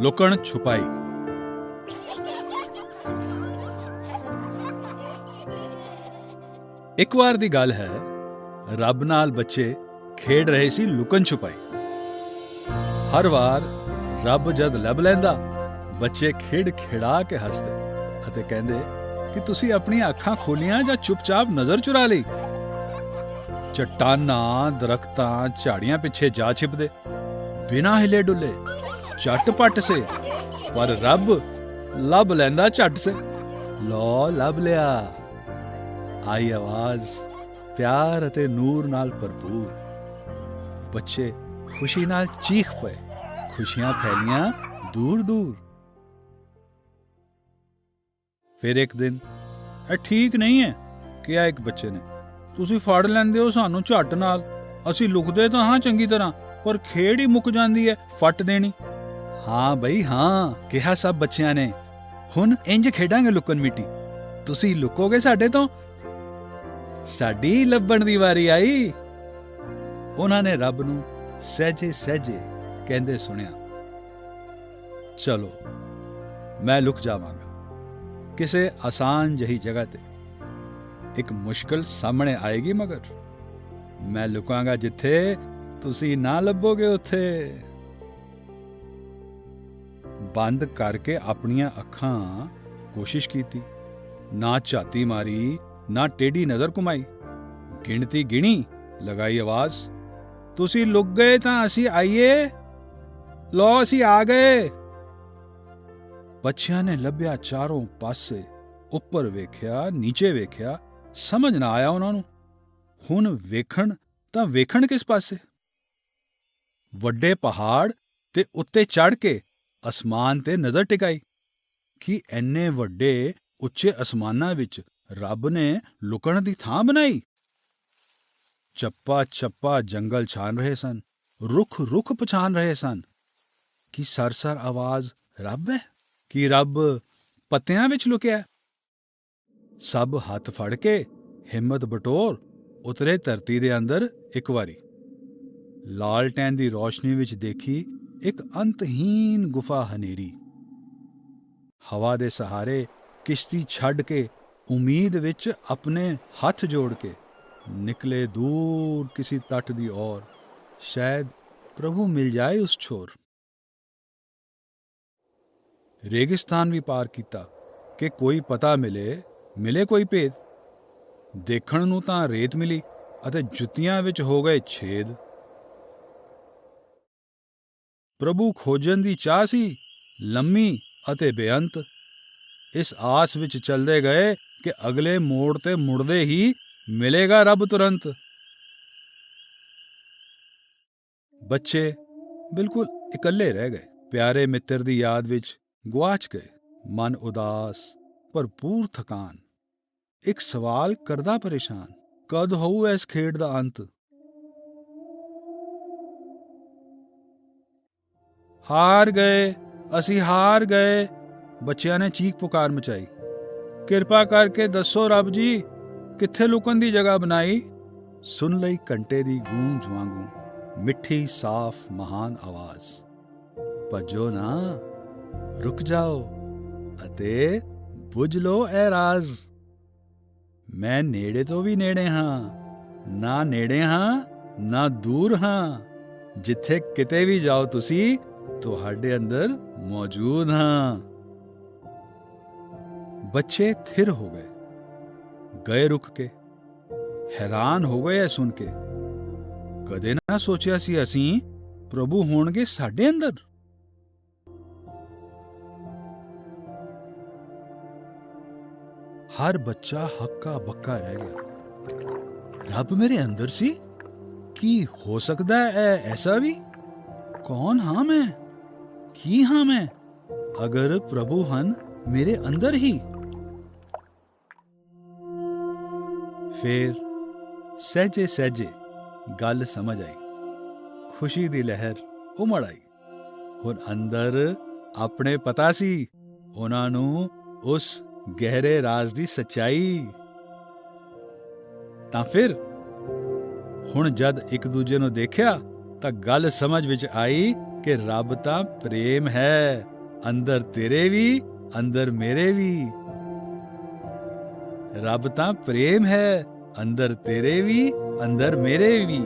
ਲੁਕਣ ਛੁਪਾਈ ਇੱਕ ਵਾਰ ਦੀ ਗੱਲ ਹੈ ਰੱਬ ਨਾਲ ਬੱਚੇ ਖੇਡ ਰਹੇ ਸੀ ਲੁਕਣ ਛੁਪਾਈ ਹਰ ਵਾਰ ਰੱਬ ਜਦ ਲੱਭ ਲੈਂਦਾ ਬੱਚੇ ਖੇਡ ਖਿੜਾ ਕੇ ਹੱਸਦੇ ਅਤੇ ਕਹਿੰਦੇ ਕਿ ਤੁਸੀਂ ਆਪਣੀਆਂ ਅੱਖਾਂ ਖੋਲੀਆਂ ਜਾਂ ਚੁੱਪਚਾਪ ਨਜ਼ਰ ਚੁਰਾ ਲਈ ਚਟਾਨਾਂ ਦਰਖਤਾਂ ਝਾੜੀਆਂ ਪਿੱਛੇ ਜਾ ਛਿਪਦੇ ਬਿਨਾਂ ਹਿਲੇ ਡੁੱਲੇ ਝਟ-ਪਟ ਸੇ। ਪਰ ਰੱਬ ਲੱਭ ਲੈਂਦਾ ਝਟ ਸੇ। ਲੋ, ਲੱਭ ਲਿਆ। ਆਈ ਆਵਾਜ਼, ਪਿਆਰ ਅਤੇ ਨੂਰ ਨਾਲ ਭਰਪੂਰ। ਬੱਚੇ ਖੁਸ਼ੀ ਨਾਲ ਚੀਖ ਪਏ। ਖੁਸ਼ੀਆਂ ਫੈਲੀਆਂ ਦੂਰ ਦੂਰ। ਫਿਰ ਇੱਕ ਦਿਨ, ਇਹ ਠੀਕ ਨਹੀਂ ਹੈ, ਕਿਹਾ ਇੱਕ ਬੱਚੇ ਨੇ। ਤੁਸੀਂ ਫੜ ਲੈਂਦੇ ਹੋ ਸਾਨੂੰ ਝੱਟ ਨਾਲ। ਅਸੀਂ ਲੁਕਦੇ ਤਾਂ ਹਾਂ ਚੰਗੀ ਤਰ੍ਹਾਂ, ਪਰ ਖੇਡ ਹੀ ਮੁੱਕ ਜਾਂਦੀ ਹੈ, ਫੱਟ ਦੇਣੀ। ਹਾਂ ਬਈ, ਹਾਂ, ਕਿਹਾ ਸਭ ਬੱਚਿਆਂ ਨੇ। ਹੁਣ ਇੰਜ ਖੇਡਾਂਗੇ ਲੁਕਣ ਮਿੱਟੀ। ਤੁਸੀਂ ਲੁਕੋਗੇ ਸਾਡੇ ਤੋਂ? ਸਾਡੀ ਲੱਭਣ ਦੀ ਵਾਰੀ ਆਈ। ਉਹਨਾਂ ਨੇ ਰੱਬ ਨੂੰ ਸਹਜੇ ਸਹਜੇ ਕਹਿੰਦੇ ਸੁਣਿਆ, ਚਲੋ, ਮੈਂ ਲੁਕ ਜਾਵਾਂਗਾ। ਕਿਸੇ ਆਸਾਨ ਜਹੀ ਜਗ੍ਹਾ ਤੇ। ਇੱਕ ਮੁਸ਼ਕਲ ਸਾਹਮਣੇ ਆਏਗੀ ਮਗਰ। ਮੈਂ ਲੁਕਾਂਗਾ ਜਿੱਥੇ ਤੁਸੀਂ ਨਾ ਲੱਭੋਗੇ ਉੱਥੇ। ਬੰਦ ਕਰਕੇ ਆਪਣੀਆਂ ਅੱਖਾਂ ਕੋਸ਼ਿਸ਼ ਕੀਤੀ। ਨਾ ਝਾਤੀ ਮਾਰੀ, ਨਾ ਟੇਢੀ ਨਜ਼ਰ ਘੁਮਾਈ। ਗਿਣਤੀ ਗਿਣੀ, ਲਗਾਈ ਆਵਾਜ਼, ਤੁਸੀਂ ਲੁਕ ਗਏ ਤਾਂ ਅਸੀਂ ਆਈਏ। ਲੋ ਅਸੀਂ ਆ ਗਏ। ਬੱਚਿਆਂ ਨੇ ਲੱਭਿਆ ਚਾਰੋਂ ਪਾਸੇ, ਉੱਪਰ ਵੇਖਿਆ, ਨੀਚੇ ਵੇਖਿਆ, ਸਮਝ ਨਾ ਆਇਆ ਉਹਨਾਂ ਨੂੰ। ਹੁਣ ਵੇਖਣ, ਤਾਂ ਵੇਖਣ ਕਿਸ ਪਾਸੇ? ਵੱਡੇ ਪਹਾੜ ਤੇ ਉੱਤੇ ਚੜ ਕੇ ਅਸਮਾਨ ਤੇ ਨਜ਼ਰ ਟਿਕਾਈ ਕਿ ਐਨੇ ਵੱਡੇ ਉੱਚੇ ਅਸਮਾਨਾਂ ਵਿੱਚ ਰੱਬ ਨੇ ਲੁਕਣ ਦੀ ਥਾਂ ਬਣਾਈ। ਚੱਪਾ ਚੱਪਾ ਜੰਗਲ ਛਾਨ ਰਹੇ ਸਨ ਰੁੱਖ ਰੁੱਖ ਪਛਾਨ ਰਹੇ ਸਨ ਕਿ ਸਰਸਰ ਆਵਾਜ਼ ਰੱਬ ਹੈ, ਕਿ ਰੱਬ ਪੱਤਿਆਂ ਵਿੱਚ ਲੁਕਿਆ ਸਭ ਹੱਥ ਫੜ ਕੇ ਹਿੰਮਤ ਬਟੋਰ ਉਤਰੇ ਧਰਤੀ ਦੇ ਅੰਦਰ ਇੱਕ ਵਾਰੀ। ਲਾਲਟੈਨ ਦੀ ਰੋਸ਼ਨੀ ਵਿੱਚ ਦੇਖੀ ਇੱਕ ਅੰਤਹੀਨ ਗੁਫਾ ਹਨੇਰੀ। ਹਵਾ ਦੇ ਸਹਾਰੇ ਕਿਸ਼ਤੀ ਛੱਡ ਕੇ ਉਮੀਦ ਵਿੱਚ ਆਪਣੇ ਹੱਥ ਜੋੜ ਕੇ ਨਿਕਲੇ ਦੂਰ ਕਿਸੇ ਤੱਟ ਦੀ ਔਰ, ਸ਼ਾਇਦ ਪ੍ਰਭੂ ਮਿਲ ਜਾਏ ਉਸ ਛੋਰ। ਰੇਗਿਸਤਾਨ ਵੀ ਪਾਰ ਕੀਤਾ ਕਿ ਕੋਈ ਪਤਾ ਮਿਲੇ ਮਿਲੇ ਕੋਈ ਭੇਦ। ਦੇਖਣ ਨੂੰ ਤਾਂ ਰੇਤ ਮਿਲੀ ਅਤੇ ਜੁੱਤੀਆਂ ਵਿੱਚ ਹੋ ਗਏ ਛੇਦ। ਪ੍ਰਭੂ ਖੋਜਣ ਦੀ ਚਾਹ ਸੀ, ਲੰਮੀ ਅਤੇ ਬੇਅੰਤ। ਇਸ ਆਸ ਵਿੱਚ ਚੱਲਦੇ ਗਏ ਕਿ ਅਗਲੇ ਮੋੜ ਤੇ ਮੁੜਦੇ ਹੀ ਮਿਲੇਗਾ ਰੱਬ ਤੁਰੰਤ। ਬੱਚੇ ਬਿਲਕੁਲ ਇਕੱਲੇ ਰਹਿ ਗਏ। ਪਿਆਰੇ ਮਿੱਤਰ ਦੀ ਯਾਦ ਵਿੱਚ ਗੁਆਚ ਗਏ। ਮਨ ਉਦਾਸ ਭਰਪੂਰ ਥਕਾਨ। ਇੱਕ ਸਵਾਲ ਕਰਦਾ ਪਰੇਸ਼ਾਨ, ਕਦ ਹੋਊ ਇਸ ਖੇਡ ਦਾ ਅੰਤ? ਹਾਰ ਗਏ, ਅਸੀਂ ਹਾਰ ਗਏ। ਬੱਚਿਆਂ ਨੇ ਚੀਕ ਪੁਕਾਰ ਮਚਾਈ। ਕਿਰਪਾ ਕਰਕੇ ਦੱਸੋ ਰੱਬ ਜੀ, ਕਿੱਥੇ ਲੁਕਣ ਦੀ ਜਗ੍ਹਾ ਬਣਾਈ? ਸੁਣ ਲਈ ਘੰਟੇ ਦੀ ਗੂੰਜ ਵਾਂਗੂ, ਮਿੱਠੀ, ਸਾਫ਼, ਮਹਾਨ ਆਵਾਜ਼। ਭਜੋ ਨਾ, ਰੁਕ ਜਾਓ ਅਤੇ ਬੁਝ ਲੋ ਇਹ ਰਾਜ਼। ਮੈਂ ਨੇੜੇ ਤੋਂ ਵੀ ਨੇੜੇ ਹਾਂ, ਨਾ ਨੇੜੇ ਹਾਂ, ਨਾ ਦੂਰ ਹਾਂ। ਜਿੱਥੇ ਕਿਤੇ ਵੀ ਜਾਓ ਤੁਸੀਂ ਤੁਹਾਡੇ ਅੰਦਰ ਮੌਜੂਦ ਹਾਂ। ਬੱਚੇ ਥਿਰ ਹੋ ਗਏ। ਗਏ ਰੁਕ ਕੇ। ਹੈਰਾਨ ਹੋ ਗਏ ਇਹ ਸੁਣ ਕੇ। ਕਦੇ ਨਾ ਸੋਚਿਆ ਸੀ ਅਸੀਂ ਪ੍ਰਭੂ ਹੋਣਗੇ ਸਾਡੇ ਅੰਦਰ। ਹਰ ਬੱਚਾ ਹੱਕਾ ਬੱਕਾ ਰਹਿ ਗਿਆ। ਰੱਬ ਮੇਰੇ ਅੰਦਰ ਸੀ? ਕੀ ਹੋ ਸਕਦਾ ਹੈ ਐਸਾ ਵੀ? ਕੌਣ ਹਾਂ ਮੈਂ? ਕੀ ਹਾਂ ਮੈਂ ਅਗਰ ਪ੍ਰਭੂ ਹਨ ਮੇਰੇ ਅੰਦਰ ਹੀ ਫੇਰ ਸਹਜੇ ਸਹਜੇ ਗੱਲ ਸਮਝ ਆਈ ਖੁਸ਼ੀ ਦੀ ਲਹਿਰ ਉਮੜ ਆਈ ਹੁਣ ਅੰਦਰ ਆਪਣੇ ਪਤਾ ਸੀ ਉਹਨਾਂ ਨੂੰ ਉਸ ਗਹਿਰੇ ਰਾਜ਼ ਦੀ ਸਚਾਈ ਤਾਂ ਫਿਰ ਹੁਣ ਜਦ ਇੱਕ ਦੂਜੇ ਨੂੰ ਦੇਖਿਆ ਤਾਂ ਗੱਲ ਸਮਝ ਵਿੱਚ ਆਈ ਕਿ ਰੱਬ ਤਾਂ ਪ੍ਰੇਮ ਹੈ ਅੰਦਰ ਤੇਰੇ ਵੀ ਅੰਦਰ ਮੇਰੇ ਵੀ ਰੱਬ ਤਾਂ ਪ੍ਰੇਮ ਹੈ ਅੰਦਰ ਤੇਰੇ ਵੀ ਅੰਦਰ ਮੇਰੇ ਵੀ